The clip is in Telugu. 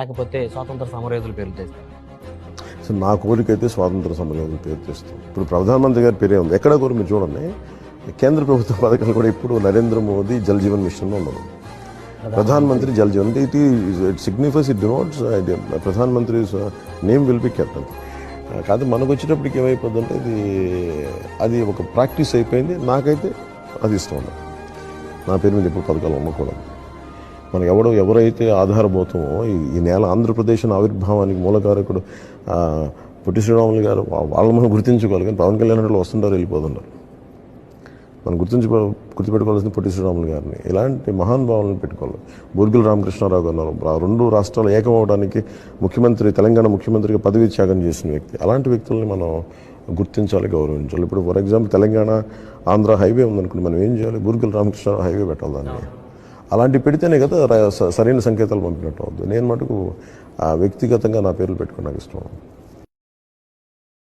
లేకపోతే స్వాతంత్ర సమరయోధుల పేర్లు తెస్తారు సో నా కోరిక అయితే స్వాతంత్ర సమరయోధుల పేరు తెస్తాం. ఇప్పుడు ప్రధానమంత్రి గారి పేరే ఉంది. ఎక్కడ కోరు మీరు చూడండి. కేంద్ర ప్రభుత్వ పథకాలు కూడా ఇప్పుడు నరేంద్ర మోదీ జల్ జీవన్ మిషన్లో ఉండదు Pradhan Mantri Jal Jeevan it it signifies it denotes Pradhan Mantri name will be captain కాదు మనకు వచ్చేటప్పటికి ఏమైపోతుందంటే ఇది అది ఒక ప్రాక్టీస్ అయిపోయింది. నాకైతే అది ఇష్టం ఉండదు. నా పేరు మీద ఎప్పుడు పథకాలు ఉండకూడదు మనకు ఎవడో ఎవరైతే ఆధారభూతమో ఈ నేల ఆంధ్రప్రదేశ్ ఆవిర్భావానికి మూలకారకుడు పుట్టి పొట్టి శ్రీరాములు గారు వా- వాళ్ళని మనం గుర్తించుకోవాలి. కానీ పవన్ కళ్యాణ్ గారు వస్తుంటారు వెళ్ళిపోతుంటారు. మనం గుర్తించుకో గుర్తుపెట్టుకోవాల్సిన పొట్టి శ్రీరాములు గారిని. ఇలాంటి మహానుభావులను పెట్టుకోవాలి. బూర్గుల రామకృష్ణారావు గారు ఆ రెండు రాష్ట్రాలు ఏకమవడానికి ముఖ్యమంత్రి తెలంగాణ ముఖ్యమంత్రిగా పదవి త్యాగం చేసిన వ్యక్తి. అలాంటి వ్యక్తుల్ని మనం గుర్తించాలి గౌరవించాలి. ఇప్పుడు for example Telangana Andhra highway ఉందనుకోండి మనం ఏం చేయాలి? బూర్గుల రామకృష్ణారావు హైవే పెట్టాలి దాన్ని. అలాంటి పెడితేనే కదా సరైన సంకేతాలు పంపినట్టు అవుతుంది నేను మటుకు ఆ వ్యక్తిగతంగా నా పేర్లు పెట్టుకోవడానికి ఇష్టం.